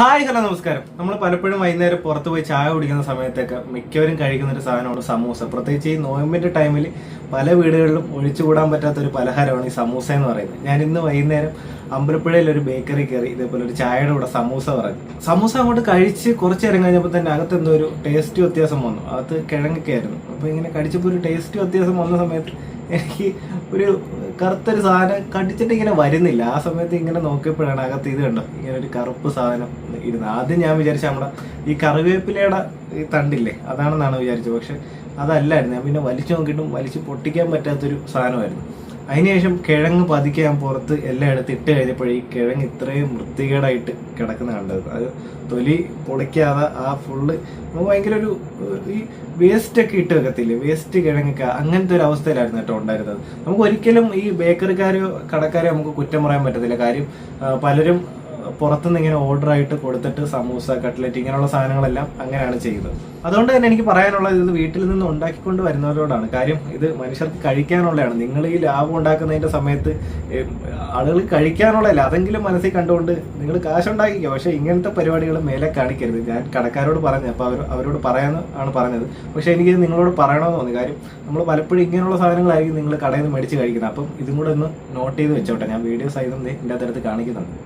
Hi hello നമസ്കാരം. നമ്മൾ പലപ്പോഴും വൈകുന്നേരം പുറത്ത് പോയി ചായ കുടിക്കുന്ന സമയത്തൊക്കെ മിക്കവരും കഴിക്കുന്ന ഒരു സാധനമാണ് സമൂസ. പ്രത്യേകിച്ച് ഈ നോയമ്പിന്റെ ടൈമിൽ പല വീടുകളിലും ഒഴിച്ചുകൂടാൻ പറ്റാത്ത ഒരു പലഹാരമാണ് ഈ സമൂസ എന്ന് പറയുന്നത്. ഞാൻ ഇന്ന് വൈകുന്നേരം അമ്പലപ്പുഴയിൽ ഒരു ബേക്കറി കയറി ഇതേപോലെ ഒരു ചായയുടെ കൂടെ സമൂസ പറഞ്ഞു. സമൂസ അങ്ങോട്ട് കഴിച്ച് കുറച്ച് നേരം കഴിഞ്ഞപ്പോൾ തന്നെ അകത്ത് എന്തോ ഒരു ടേസ്റ്റ് വ്യത്യാസം വന്നു. അകത്ത് കിഴങ്ങൊക്കെ ആയിരുന്നു. അപ്പോൾ ഇങ്ങനെ കടിച്ചപ്പോൾ ഒരു ടേസ്റ്റ് വ്യത്യാസം വന്ന സമയത്ത് എനിക്ക് ഒരു കറുത്തൊരു സാധനം കടിച്ചിട്ട് ഇങ്ങനെ വരുന്നില്ല. ആ സമയത്ത് ഇങ്ങനെ നോക്കിയപ്പോഴാണ് അകത്ത് ഇത് കണ്ടോ ഇങ്ങനെ ഒരു കറുപ്പ് സാധനം ഇരുന്നത് ആദ്യം ഞാൻ വിചാരിച്ച നമ്മുടെ ഈ കറിവേപ്പിലയുടെ ഈ തണ്ടില്ലേ അതാണെന്നാണ് വിചാരിച്ചത്. പക്ഷെ അതല്ലായിരുന്നു. ഞാൻ പിന്നെ വലിച്ചു നോക്കിയിട്ടും വലിച്ചു പൊട്ടിക്കാൻ പറ്റാത്തൊരു സാധനമായിരുന്നു. അതിനുശേഷം കിഴങ്ങ് പതുക്കെ ഞാൻ പുറത്ത് എല്ലാം എടുത്ത് ഇട്ട് കഴിഞ്ഞപ്പോഴേ ഈ കിഴങ്ങ് ഇത്രയും വൃത്തികേടായിട്ട് കിടക്കുന്ന കണ്ടത്. അത് തൊലി പൊളിക്കാതെ ആ ഫുള്ള് നമുക്ക് ഭയങ്കര ഒരു ഈ വേസ്റ്റ് ഒക്കെ ഇട്ട് വെക്കത്തില്ലേ? വേസ്റ്റ് കിഴങ്ങൊക്കെ അങ്ങനത്തെ ഒരു അവസ്ഥയിലായിരുന്നു കേട്ടോ ഉണ്ടായിരുന്നത്. നമുക്ക് ഒരിക്കലും ഈ ബേക്കറിക്കാരോ കടക്കാരോ നമുക്ക് കുറ്റം പറയാൻ പറ്റത്തില്ല. കാര്യം പലരും പുറത്തുനിന്ന് ഇങ്ങനെ ഓർഡർ ആയിട്ട് കൊടുത്തിട്ട് സമൂസ കട്ട്ലറ്റ് ഇങ്ങനെയുള്ള സാധനങ്ങളെല്ലാം അങ്ങനെയാണ് ചെയ്യുന്നത്. അതുകൊണ്ട് തന്നെ എനിക്ക് പറയാനുള്ളത് ഇത് വീട്ടിൽ നിന്ന് ഉണ്ടാക്കിക്കൊണ്ട് വരുന്നവരോടാണ്. കാര്യം ഇത് മനുഷ്യർക്ക് കഴിക്കാനുള്ളതാണ്. നിങ്ങൾ ഈ ലാഭം ഉണ്ടാക്കുന്നതിന്റെ സമയത്ത് ആളുകൾ കഴിക്കാനുള്ളതല്ല അതെങ്കിലും മനസ്സിൽ കണ്ടുകൊണ്ട് നിങ്ങൾ കാശുണ്ടാക്കിക്കോ. പക്ഷെ ഇങ്ങനത്തെ പരിപാടികൾ മേലെ കാണിക്കരുത്. ഞാൻ കടക്കാരോട് പറഞ്ഞു അപ്പോൾ അവർ അവരോട് പറയാന്ന് ആണ് പറഞ്ഞത്. പക്ഷെ എനിക്കിത് നിങ്ങളോട് പറയണമെന്ന് തോന്നി. കാര്യം നമ്മൾ പലപ്പോഴും ഇങ്ങനെയുള്ള സാധനങ്ങളായിരിക്കും നിങ്ങൾ കടയിൽ നിന്ന് മേടിച്ച് കഴിക്കുന്നത്. അപ്പം ഇതും കൂടെ ഒന്ന് നോട്ട് ചെയ്ത് വെച്ചോട്ടെ. ഞാൻ വീഡിയോസ് സൈതം ഇതിന്റെ അടുത്ത് കാണിക്കുന്നുണ്ട്.